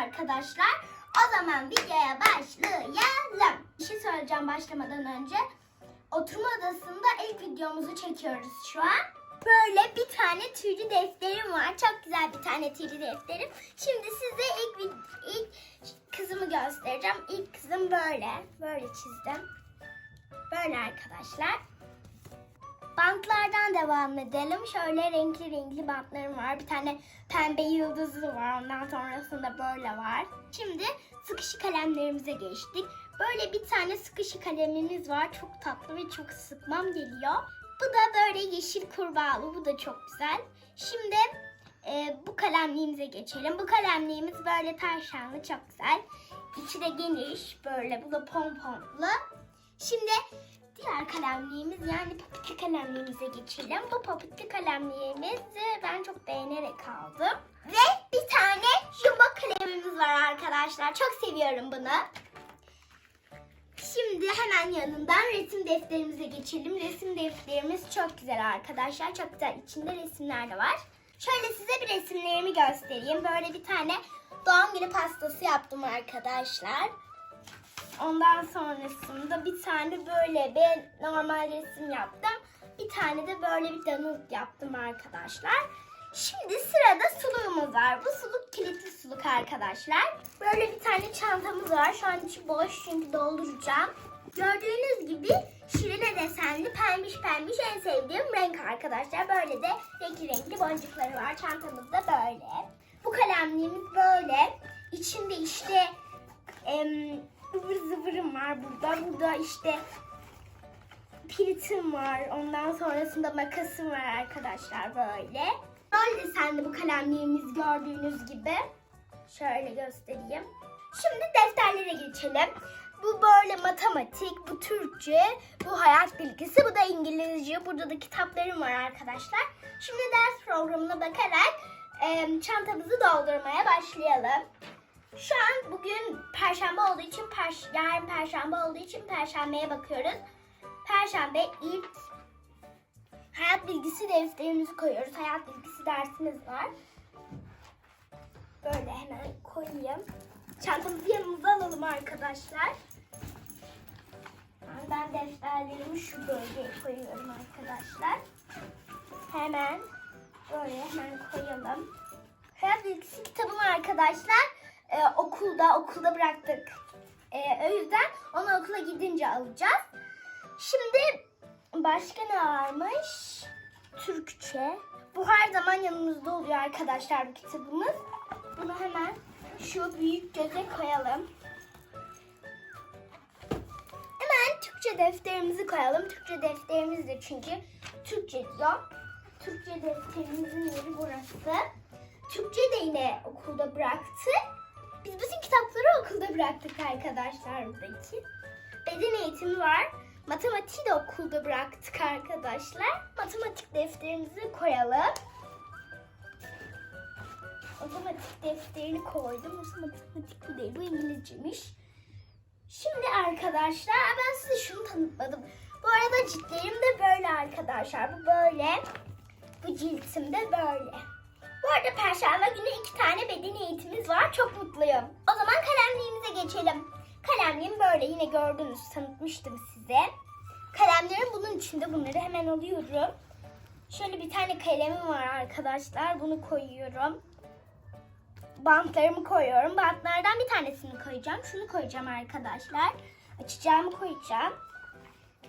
arkadaşlar. O zaman videoya başlayalım. Bir şey söyleyeceğim başlamadan önce. Oturma odasında ilk videomuzu çekiyoruz şu an. Böyle bir tane tüylü defterim var. Çok güzel bir tane tüylü defterim. Şimdi size ilk ilk kızımı göstereceğim. İlk kızım böyle. Böyle çizdim. Böyle arkadaşlar. Bantlardan devam edelim. Şöyle renkli renkli bantlarım var. Bir tane pembe yıldızlı var. Ondan sonrasında böyle var. Şimdi sıkışı kalemlerimize geçtik. Böyle bir tane sıkışı kalemimiz var. Çok tatlı ve çok sıkmam geliyor. Bu da böyle yeşil kurbağalı. Bu da çok güzel. Şimdi e, bu kalemliğimize geçelim. Bu kalemliğimiz böyle tavşanlı çok güzel. İçi de geniş böyle. Bu da pomponlu. Şimdi diğer kalemliğimiz yani papatya kalemliğimize geçelim. Bu papatya kalemliğimizi ben çok beğenerek aldım. Ve bir tane jumbo kalemimiz var arkadaşlar. Çok seviyorum bunu. Şimdi hemen yanından resim defterimize geçelim. Resim defterimiz çok güzel arkadaşlar. Çok güzel. İçinde resimler de var. Şöyle size bir resimlerimi göstereyim. Böyle bir tane doğum günü pastası yaptım arkadaşlar. Ondan sonrasında bir tane böyle bir normal resim yaptım. Bir tane de böyle bir donut yaptım arkadaşlar. Şimdi sırada suluğumuz var. Bu suluk kilitli suluk arkadaşlar. Böyle bir tane çantamız var. Şu an içi boş çünkü dolduracağım. Gördüğünüz gibi şirine desenli pembiş pembiş en sevdiğim renk arkadaşlar. Böyle de renkli renkli boncukları var. Çantamız da böyle. Bu kalemliğimiz böyle. İçinde işte ıvır zıvırım var burada. Burada işte piritim var. Ondan sonrasında makasım var arkadaşlar böyle. Böyle desenli bu kalemliğimiz gördüğünüz gibi. Şöyle göstereyim. Şimdi defterlere geçelim. Bu böyle matematik, bu Türkçe, bu hayat bilgisi, bu da İngilizce. Burada da kitaplarım var arkadaşlar. Şimdi ders programına bakarak çantamızı doldurmaya başlayalım. Şu an bugün perşembe olduğu için perş yarın perşembe olduğu için perşembeye bakıyoruz. Perşembe ilk hayat bilgisi defterimizi koyuyoruz. Hayat bilgisi dersimiz var. Böyle hemen koyayım. Çantamızı yanımıza alalım arkadaşlar. Ben defterlerimi şu bölgeye koyuyorum arkadaşlar. Hemen böyle hemen koyalım. Hayat bilgisi kitabım arkadaşlar e, okulda okulda bıraktık. E, o yüzden onu okula gidince alacağız. Şimdi başka ne varmış? Türkçe. Bu her zaman yanımızda oluyor arkadaşlar bu kitabımız. Bunu hemen şu büyük göze koyalım. Hemen Türkçe defterimizi koyalım. Türkçe defterimiz de çünkü Türkçe diyor. Türkçe defterimizin yeri burası. Türkçe de yine okulda bıraktık. Biz bütün kitapları okulda bıraktık arkadaşlar buradaki. Beden eğitimi var. Matematiği de okulda bıraktık arkadaşlar. Matematik defterimizi koyalım. Matematik defterini koydum. Matematik bu değil. Bu İngilizcemiş. Şimdi arkadaşlar ben size şunu tanıtmadım. Bu arada ciltlerim de böyle arkadaşlar. Bu böyle. Bu ciltim de böyle. Bu arada perşembe günü iki tane beden eğitimimiz var. Çok mutluyum. O zaman kalemliğimize geçelim. Kalemliğim böyle yine gördünüz tanıtmıştım size. Kalemlerim bunun içinde bunları hemen alıyorum. Şöyle bir tane kalemim var arkadaşlar. Bunu koyuyorum. Bantlarımı koyuyorum. Bantlardan bir tanesini koyacağım. Şunu koyacağım arkadaşlar. Açacağımı koyacağım.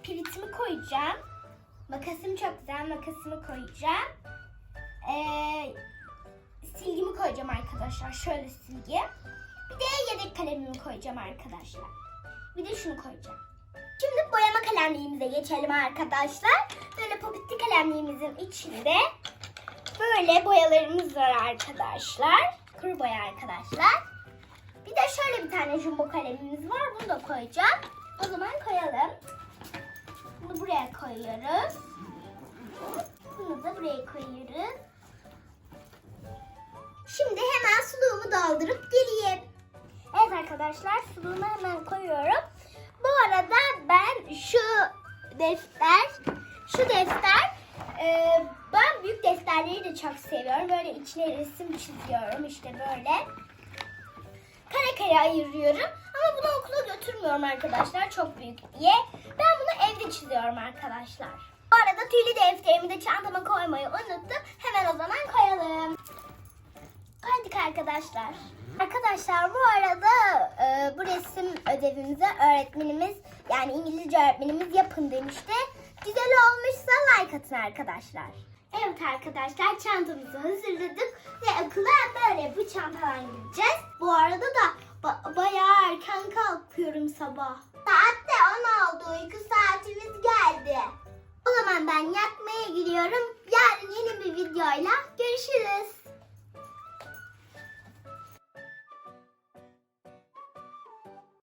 Piritimi koyacağım. Makasım çok güzel. Makasımı koyacağım. Ee, silgimi koyacağım arkadaşlar. Şöyle silgi. Bir de yedek kalemimi koyacağım arkadaşlar. Bir de şunu koyacağım. Şimdi boyama kalemliğimize geçelim arkadaşlar. Böyle popitli kalemliğimizin içinde böyle boyalarımız var arkadaşlar. Kuru boya arkadaşlar. Bir de şöyle bir tane jumbo kalemimiz var. Bunu da koyacağım. O zaman koyalım. Bunu buraya koyuyoruz. Bunu da buraya koyuyoruz. Doldurup geleyim. Evet arkadaşlar suluğumu hemen koyuyorum. Bu arada ben şu defter, şu defter e, ben büyük defterleri de çok seviyorum. Böyle içine resim çiziyorum işte böyle. yere ayırıyorum. Ama bunu okula götürmüyorum arkadaşlar. Çok büyük diye. Ben bunu evde çiziyorum arkadaşlar. Bu arada tüylü defterimi de çantama koymayı unuttum. Hemen o zaman koyalım. Kaydık arkadaşlar. Arkadaşlar bu arada e, bu resim ödevimizi öğretmenimiz yani İngilizce öğretmenimiz yapın demişti. Güzel olmuşsa like atın arkadaşlar. Evet arkadaşlar çantamızı hazırladık ve okula böyle bu çantadan gideceğiz. Bu arada da ba- bayağı erken kalkıyorum sabah. Saat de 10 oldu uyku saatimiz geldi.